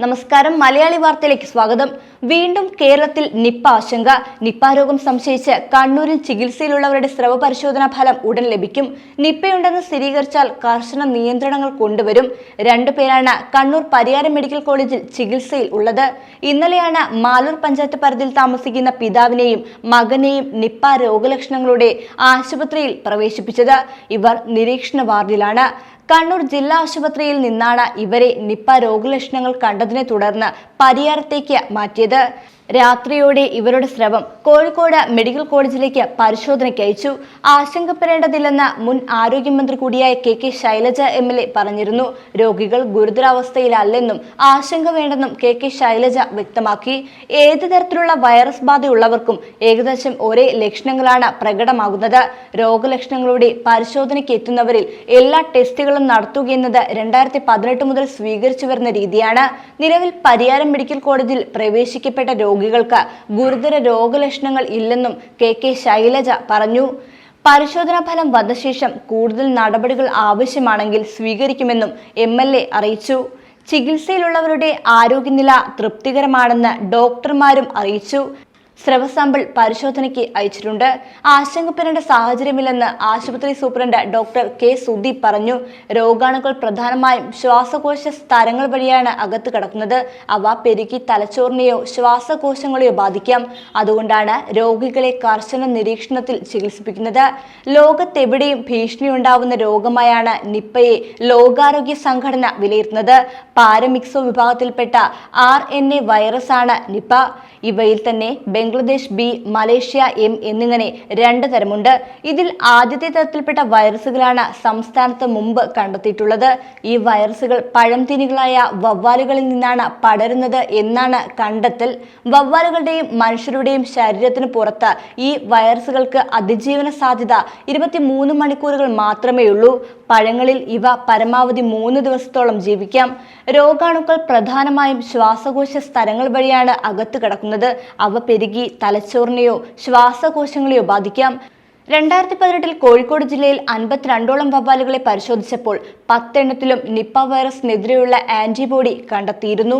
നമസ്കാരം. മലയാളി വാർത്തയിലേക്ക് സ്വാഗതം. വീണ്ടും കേരളത്തിൽ നിപ്പ ആശങ്ക. നിപ്പ രോഗം സംശയിച്ച് കണ്ണൂരിൽ ചികിത്സയിലുള്ളവരുടെ സ്രവ പരിശോധനാ ഫലം ഉടൻ ലഭിക്കും. നിപ്പയുണ്ടെന്ന് സ്ഥിരീകരിച്ചാൽ കർശന നിയന്ത്രണങ്ങൾ കൊണ്ടുവരും. രണ്ടു പേരാണ് കണ്ണൂർ പരിയാരം മെഡിക്കൽ കോളേജിൽ ചികിത്സയിൽ ഉള്ളത്. ഇന്നലെയാണ് മാലൂർ പഞ്ചായത്ത് പരിധിയിൽ താമസിക്കുന്ന പിതാവിനെയും മകനെയും നിപ്പ രോഗലക്ഷണങ്ങളുടെ ആശുപത്രിയിൽ പ്രവേശിപ്പിച്ചത്. ഇവർ നിരീക്ഷണ വാർഡിലാണ്. കണ്ണൂർ ജില്ലാ ആശുപത്രിയിൽ നിന്നാണ് ഇവരെ നിപ്പ രോഗലക്ഷണങ്ങൾ കണ്ടതിനെ തുടർന്ന് പരിയാരത്തേക്ക് മാറ്റിയത്. രാത്രിയോടെ ഇവരുടെ സ്രവം കോഴിക്കോട് മെഡിക്കൽ കോളേജിലേക്ക് പരിശോധനയ്ക്ക് അയച്ചു. ആശങ്കപ്പെടേണ്ടതില്ലെന്ന് മുൻ ആരോഗ്യമന്ത്രി കൂടിയായ K K Shailaja M L A പറഞ്ഞിരുന്നു. രോഗികൾ ഗുരുതരാവസ്ഥയിലല്ലെന്നും ആശങ്ക വേണ്ടെന്നും കെ കെ ശൈലജ വ്യക്തമാക്കി. ഏത് തരത്തിലുള്ള വൈറസ് ബാധയുള്ളവർക്കും ഏകദേശം ഒരേ ലക്ഷണങ്ങളാണ് പ്രകടമാകുന്നത്. രോഗലക്ഷണങ്ങളുടെ പരിശോധനയ്ക്ക് എത്തുന്നവരിൽ എല്ലാ ടെസ്റ്റുകളും നടത്തുകയെന്നത് രണ്ടായിരത്തി പതിനെട്ട് മുതൽ സ്വീകരിച്ചു വരുന്ന രീതിയാണ്. നിലവിൽ പരിയാരം മെഡിക്കൽ കോളേജിൽ പ്രവേശിക്കപ്പെട്ട രോഗികൾക്ക് ഗുരുതര രോഗലക്ഷണങ്ങൾ ഇല്ലെന്നും കെ കെ ശൈലജ പറഞ്ഞു. പരിശോധനാ ഫലം വന്ന ശേഷം കൂടുതൽ നടപടികൾ ആവശ്യമാണെങ്കിൽ സ്വീകരിക്കുമെന്നും എം അറിയിച്ചു. ചികിത്സയിലുള്ളവരുടെ ആരോഗ്യനില തൃപ്തികരമാണെന്ന് ഡോക്ടർമാരും അറിയിച്ചു. സ്രവ സാമ്പിൾ പരിശോധനയ്ക്ക് അയച്ചിട്ടുണ്ട്. ആശങ്കപ്പെടേണ്ട സാഹചര്യമില്ലെന്ന് ആശുപത്രി സൂപ്രണ്ട് ഡോക്ടർ കെ സുദീപ് പറഞ്ഞു. രോഗാണുക്കൾ പ്രധാനമായും ശ്വാസകോശ സ്ഥലങ്ങൾ വഴിയാണ് അകത്ത് കിടക്കുന്നത്. അവ പെരുകി തലച്ചോറിനെയോ ശ്വാസകോശങ്ങളെയോ ബാധിക്കാം. അതുകൊണ്ടാണ് രോഗികളെ കർശന നിരീക്ഷണത്തിൽ ചികിത്സിപ്പിക്കുന്നത്. ലോകത്തെവിടെയും ഭീഷണി ഉണ്ടാവുന്ന രോഗമായാണ് നിപ്പയെ ലോകാരോഗ്യ സംഘടന വിലയിരുത്തുന്നത്. പാരമിക്സോ വിഭാഗത്തിൽപ്പെട്ട ആർ എൻ എ വൈറസാണ് നിപ്പ. ഇവയിൽ തന്നെ ബംഗ്ലാദേശ് ബി മലേഷ്യ എം എന്നിങ്ങനെ രണ്ട് തരമുണ്ട്. ഇതിൽ ആദ്യത്തെ തരത്തിൽപ്പെട്ട വൈറസുകളാണ് സംസ്ഥാനത്ത് മുമ്പ് കണ്ടെത്തിയിട്ടുള്ളത്. ഈ വൈറസുകൾ പഴംതിനികളായ വവ്വാലുകളിൽ നിന്നാണ് പടരുന്നത് എന്നാണ് കണ്ടെത്തൽ. വവ്വാലുകളുടെയും മനുഷ്യരുടെയും ശരീരത്തിന് പുറത്ത് ഈ വൈറസുകൾക്ക് അതിജീവന സാധ്യത ഇരുപത്തിമൂന്ന് മണിക്കൂറുകൾ മാത്രമേ ഉള്ളൂ. പഴങ്ങളിൽ ഇവ പരമാവധി മൂന്ന് ദിവസത്തോളം ജീവിക്കാം. രോഗാണുക്കൾ പ്രധാനമായും ശ്വാസകോശ സ്ഥലങ്ങൾ വഴിയാണ് അകത്ത് കിടക്കുന്നത്. അവ പെരുകി തലച്ചോറിനെയോ ശ്വാസകോശങ്ങളെയോ ബാധിക്കാം. രണ്ടായിരത്തി പതിനെട്ടിൽ കോഴിക്കോട് ജില്ലയിൽ അൻപത്തിരണ്ടോളം വവ്വാലുകളെ പരിശോധിച്ചപ്പോൾ പത്തെണ്ണത്തിലും നിപ്പ വൈറസിനെതിരെയുള്ള ആന്റിബോഡി കണ്ടെത്തിയിരുന്നു.